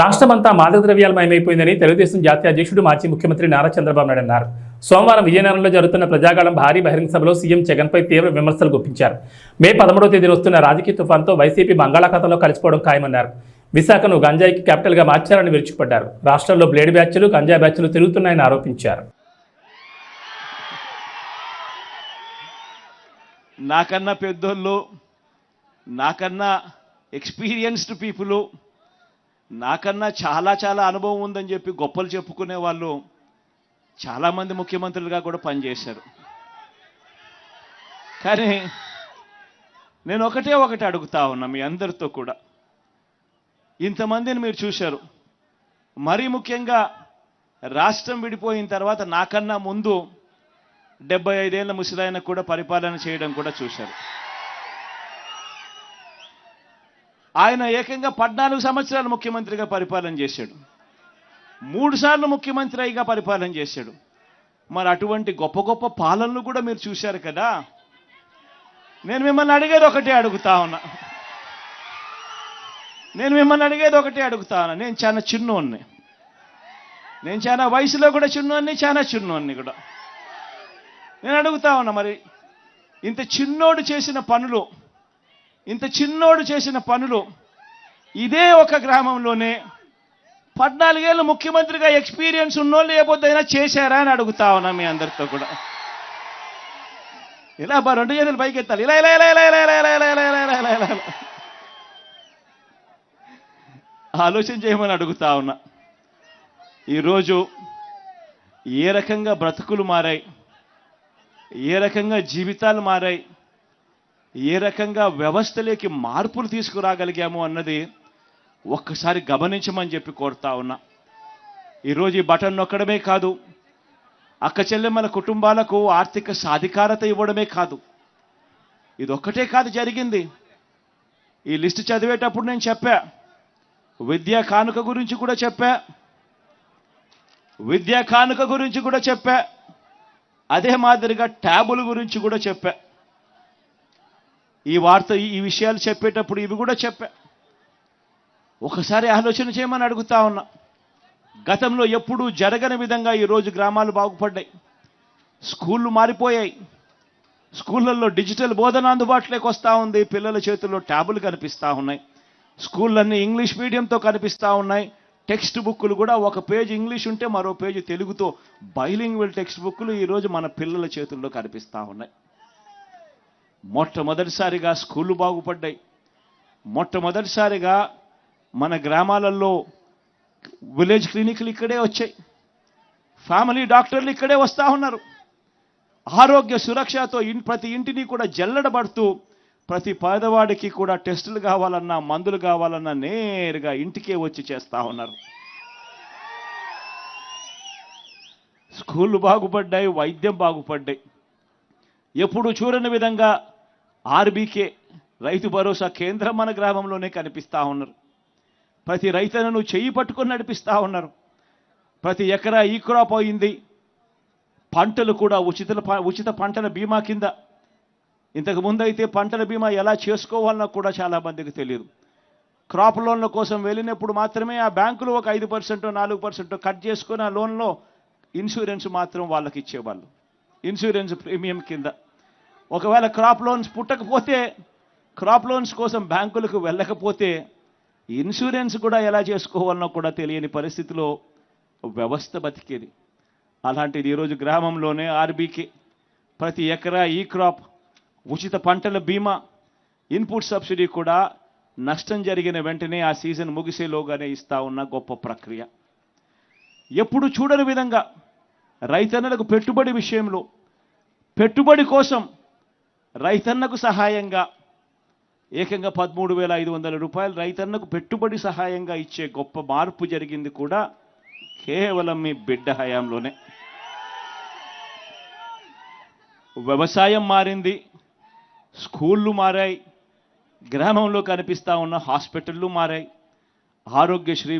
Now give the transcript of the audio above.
రాష్ట్రమంతా మాదక ద్రవ్యాలమయమైపోయిందని తెలుగుదేశం జాతీయ అధ్యక్షుడు మాజీ ముఖ్యమంత్రి నారా చంద్రబాబు నాయుడు అన్నారు. సోమవారం విజయనగరంలో జరుగుతున్న ప్రజాగాళం భారీ బహిరంగ సభలో సీఎం జగన్పై తీవ్ర విమర్శలు గుప్పించారు. మే పదమూడవ తేదీన వస్తున్న రాజకీయ తుఫాన్తో వైసీపీ బంగాళాఖాతంలో కలిసిపోవడం ఖాయమన్నారు. విశాఖను గంజాయికి క్యాపిటల్గా మార్చారని విరుచుకుపడ్డారు. రాష్ట్రంలో బ్లేడ్ బ్యాచ్లు గంజా బ్యాచ్లు తిరుగుతున్నాయని ఆరోపించారు. నాకన్నా పెద్దోళ్ళు నాకన్నా ఎక్స్పీరియన్స్డ్ పీపుల్ నాకన్నా చాలా చాలా అనుభవం ఉందని చెప్పి గొప్పలు చెప్పుకునే వాళ్ళు చాలామంది ముఖ్యమంత్రులుగా కూడా పనిచేశారు. కానీ నేను ఒకటే ఒకటి అడుగుతా ఉన్నా మీ అందరితో కూడా. ఇంతమందిని మీరు చూశారు. మరీ ముఖ్యంగా రాష్ట్రం విడిపోయిన తర్వాత నాకన్నా ముందు డెబ్బై ఐదేళ్ళ ముసలాయన కూడా పరిపాలన చేయడం కూడా చూశారు. ఆయన ఏకంగా పద్నాలుగు సంవత్సరాలు ముఖ్యమంత్రిగా పరిపాలన చేశాడు. మూడు సార్లు ముఖ్యమంత్రి అయిగా పరిపాలన చేశాడు. మరి అటువంటి గొప్ప గొప్ప పాలనలు కూడా మీరు చూశారు కదా? నేను మిమ్మల్ని అడిగేది ఒకటే అడుగుతా ఉన్నా. నేను మిమ్మల్ని అడిగేది ఒకటే అడుగుతా ఉన్నా. నేను చాలా చిన్నోన్ని నేను చాలా వయసులో కూడా చిన్నోన్ని చాలా చిన్నోన్ని కూడా. నేను అడుగుతా ఉన్నా మరి ఇంత చిన్నోడు చేసిన పనులు ఇంత చిన్నోడు చేసిన పనులు ఇదే ఒక గ్రామంలోనే పద్నాలుగేళ్ళు ముఖ్యమంత్రిగా ఎక్స్పీరియన్స్ ఉన్నోళ్ళు ఏబోద్దైనా చేశారా అని అడుగుతా ఉన్నా మీ అందరితో కూడా ఇలా బా రెండు చేతులు పైకి ఎత్తాలి ఇలా ఇలా ఇలా ఇలా ఇలా ఇలా ఇలా ఇలా ఇలా ఇలా ఇలా ఇలా ఇలా. ఆలోచన చేయమని అడుగుతా ఉన్నా ఈరోజు ఏ రకంగా బ్రతుకులు మారాయి ఏ రకంగా జీవితాలు మారాయి ఏ రకంగా వ్యవస్థలోకి మార్పులు తీసుకురాగలిగాము అన్నది ఒక్కసారి గమనించమని చెప్పి కోరుతా ఉన్నా. ఈరోజు ఈ బటన్ నొక్కడమే కాదు అక్క చెల్లెమ్మల కుటుంబాలకు ఆర్థిక సాధికారత ఇవ్వడమే కాదు ఇది ఒక్కటే కాదు జరిగింది. ఈ లిస్ట్ చదివేటప్పుడు నేను చెప్పా విద్యా కానుక గురించి కూడా చెప్పా విద్యా కానుక గురించి కూడా చెప్పా అదే మాదిరిగా ట్యాబుల గురించి కూడా చెప్పా. ఈ వార్త ఈ- విషయాలు చెప్పేటప్పుడు ఇవి కూడా చెప్పా. ఒకసారి ఆలోచన చేయమని అడుగుతా ఉన్నా. గతంలో ఎప్పుడూ జరగని విధంగా ఈరోజు గ్రామాలు బాగుపడ్డాయి. స్కూళ్ళు మారిపోయాయి. స్కూళ్ళల్లో డిజిటల్ బోధన అందుబాటులోకి వస్తూ ఉంది. పిల్లల చేతుల్లో ట్యాబులు కనిపిస్తూ ఉన్నాయి. స్కూళ్ళన్నీ ఇంగ్లీష్ మీడియంతో కనిపిస్తూ ఉన్నాయి. టెక్స్ట్ బుక్కులు కూడా ఒక పేజ్ ఇంగ్లీష్ ఉంటే మరో పేజ్ తెలుగుతో బైలింగ్వల్ టెక్స్ట్ బుక్కులు ఈరోజు మన పిల్లల చేతుల్లో కనిపిస్తూ ఉన్నాయి. మొట్టమొదటిసారిగా స్కూళ్ళు బాగుపడ్డాయి. మొట్టమొదటిసారిగా మన గ్రామాలలో విలేజ్ క్లినిక్లు ఇక్కడే వచ్చాయి. ఫ్యామిలీ డాక్టర్లు ఇక్కడే వస్తూ ఉన్నారు. ఆరోగ్య సురక్షతో ప్రతి ఇంటిని కూడా జల్లడబడుతూ ప్రతి పేదవాడికి కూడా టెస్టులు కావాలన్నా మందులు కావాలన్నా నేరుగా ఇంటికే వచ్చి చేస్తూ ఉన్నారు. స్కూళ్ళు బాగుపడ్డాయి వైద్యం బాగుపడ్డాయి. ఎప్పుడు చూడని విధంగా ఆర్బీకే రైతు భరోసా కేంద్రం మన గ్రామంలోనే కనిపిస్తూ ఉన్నారు. ప్రతి రైతులను చెయ్యి పట్టుకొని నడిపిస్తూ ఉన్నారు. ప్రతి ఎకరా ఈ క్రాప్ అయింది. పంటలు కూడా ఉచిత ఉచిత పంటల బీమా కింద. ఇంతకుముందు అయితే పంటల బీమా ఎలా చేసుకోవాలన్నా కూడా చాలా మందికి తెలియదు క్రాప్ లోన్ల కోసం వెళ్ళినప్పుడు మాత్రమే ఆ బ్యాంకులు ఒక ఐదు పర్సెంట్ నాలుగు పర్సెంట్ కట్ చేసుకొని ఆ లోన్లో ఇన్సూరెన్స్ మాత్రం వాళ్ళకి ఇచ్చేవాళ్ళు. ఇన్సూరెన్స్ ప్రీమియం కింద. ఒకవేళ క్రాప్ లోన్స్ పుట్టకపోతే క్రాప్ లోన్స్ కోసం బ్యాంకులకు వెళ్ళకపోతే ఇన్సూరెన్స్ కూడా ఎలా చేసుకోవాలనో కూడా తెలియని పరిస్థితిలో వ్యవస్థ బతికేది. అలాంటిది ఈరోజు గ్రామంలోనే ఆర్బీకే ప్రతి ఎకరా ఈ క్రాప్ ఉచిత పంటల బీమా ఇన్పుట్ సబ్సిడీ కూడా నష్టం జరిగిన వెంటనే ఆ సీజన్ ముగిసేలోగానే ఇస్తా ఉన్న గొప్ప ప్రక్రియ. ఎప్పుడు చూడని విధంగా రైతన్నలకు పెట్టుబడి విషయంలో పెట్టుబడి కోసం రైతన్నకు సహాయంగా ఏకంగా పదమూడు వేల ఐదు వందల రూపాయలు రైతన్నకు పెట్టుబడి సహాయంగా ఇచ్చే గొప్ప మార్పు జరిగింది కూడా కేవలం మీ బిడ్డ హయాంలోనే. వ్యవసాయం మారింది స్కూళ్ళు మారాయి గ్రామంలో కనిపిస్తా ఉన్న హాస్పిటళ్ళు మారాయి ఆరోగ్యశ్రీ